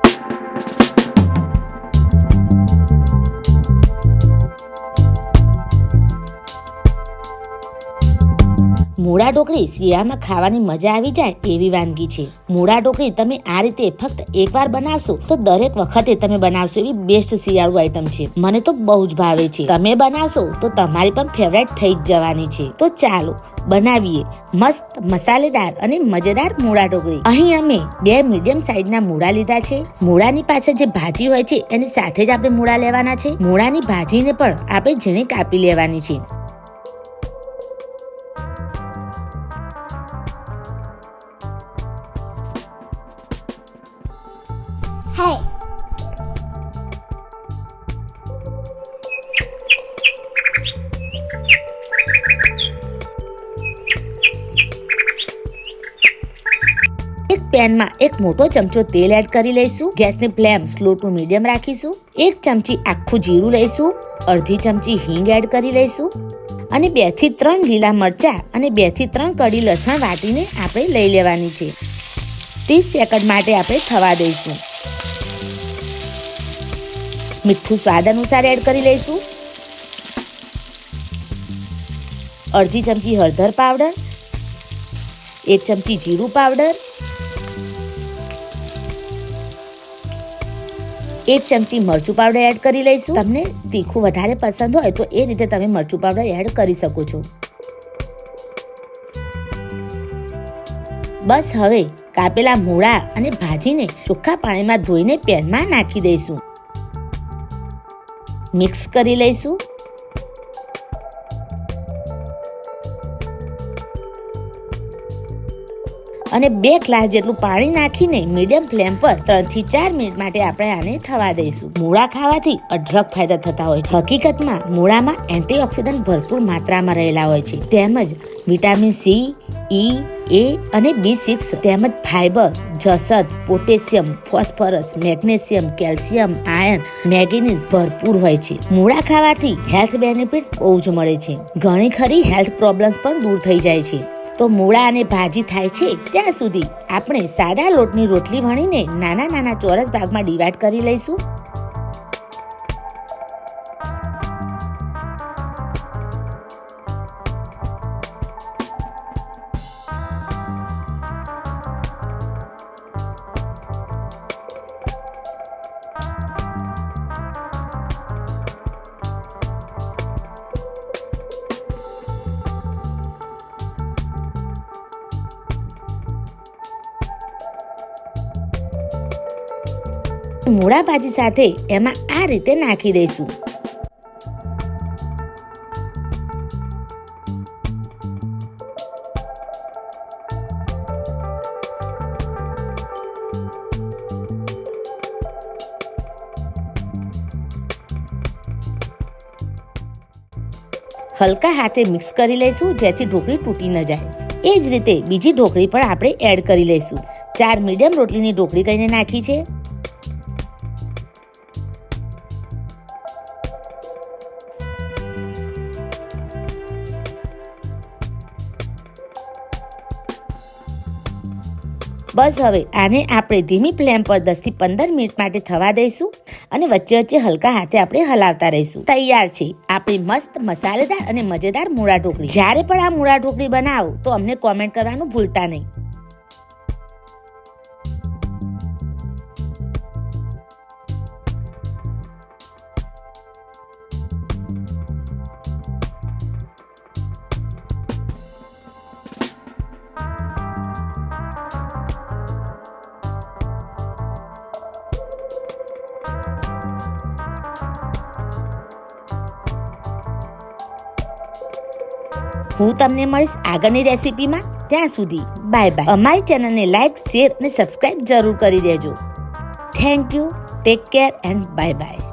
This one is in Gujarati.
Bye. મૂળા ઢોકળી શિયાળામાં ખાવાની મજા આવી જાય એવી વાનગી છે. મૂળા ઢોકળી તમે આ રીતે ફક્ત એકવાર બનાવશો તો દરેક વખતે તમે બનાવશો એવી બેસ્ટ શિયાળુ આઈટમ છે. મને તો બહુ જ ભાવે છે. તમે બનાવશો તો તમારી પણ ફેવરેટ થઈ જ જવાની છે. તો ચાલો બનાવીએ મસ્ત મસાલેદાર અને મજેદાર મૂળા ઢોકળી. અહીં અમે બે મીડિયમ સાઈઝના મૂળા લીધા છે. મૂળાની પાછળ જે ભાજી હોય છે એની સાથે જ આપણે મૂળા લેવાના છે. મૂળાની ભાજીને પણ આપણે ઝીણી કાપી લેવાની છે. Hey. એક પેનમાં એક મોટો ચમચો તેલ એડ કરી લઈશું. ગેસની ફ્લેમ સ્લો ટુ મીડિયમ રાખીશું. એક ચમચી આખું જીરું લઈશું. અડધી ચમચી હિંગ એડ કરી લઈશું. અને બેથી ત્રણ લીલા મરચા અને બેથી ત્રણ કડી લસણ વાટીને આપણે લઈ લેવાની છે. ત્રીસ સેકન્ડ માટે આપણે થવા દઈશું. મીઠું સ્વાદ અનુસાર એડ કરી લઈશું. અડધી ચમચી હળદર પાવડર, એક ચમચી જીરું પાવડર, એક ચમચી મરચું પાવડર એડ કરી લઈશું. તમને તીખું વધારે પસંદ હોય તો એ રીતે તમે મરચું પાવડર એડ કરી શકો છો. બસ હવે કાપેલા મૂળા અને ભાજીને ચોખ્ખા પાણીમાં ધોઈને પેનમાં નાખી દઈશું. મિક્સ કરી લઈશું. અને બે ગ્લાસ જેટલું પાણી નાખીને મીડિયમ ફ્લેમ પર ત્રણથી ચાર મિનિટ માટે આપણે આને થવા દઈશું. મૂળા ખાવાથી અઢળક ફાયદા થતા હોય છે. હકીકતમાં, મૂળામાં એન્ટીઓક્સિડન્ટ ભરપૂર માત્રામાં રહેલા હોય છે. તેમજ વિટામિન સી, ઈ એ અને બી સિક્સ તેમજ fibre જસદ potassium phosphorus magnesium calcium iron manganese ભરપૂર હોય છે. મૂળા ખાવાથી હેલ્થ બેનિફિટ્સ બહુ જ મળે છે. ઘણી ખરી હેલ્થ પ્રોબ્લેમ્સ પણ દૂર થઈ જાય છે. તો મૂળા અને ભાજી થાય છે ત્યાં સુધી આપણે સાદા લોટની રોટલી વણીને નાના નાના ચોરસ ભાગમાં ડિવાઈડ કરી લઈશું. મૂળા ભાજી સાથે એમાં આ રીતે નાખી દઈશું. હલકા હાથે મિક્સ કરી લઈશું, જેથી ઢોકળી તૂટી ન જાય. એ જ રીતે બીજી ઢોકળી પણ આપણે એડ કરી લઈશું. ચાર મીડિયમ રોટલીની ઢોકળી કરીને નાખી છે. બસ હવે આને આપણે ધીમી ફ્લેમ પર દસથી પંદર મિનિટ માટે થવા દઈશું અને વચ્ચે વચ્ચે હલકા હાથે આપણે હલાવતા રહીશું. તૈયાર છે. આપણી મસ્ત મસાલેદાર અને મજેદાર મૂળા ઢોકળી જ્યારે પણ આ મૂળા ઢોકળી બનાવો તો અમને કોમેન્ટ કરવાનું ભૂલતા નહીં. હું તમને મળીશ આગળની રેસીપીમાં. ત્યાં સુધી બાય બાય. અમારી ચેનલને લાઈક, શેર અને સબસ્ક્રાઇબ જરૂર કરી દેજો. Thank you take care and bye bye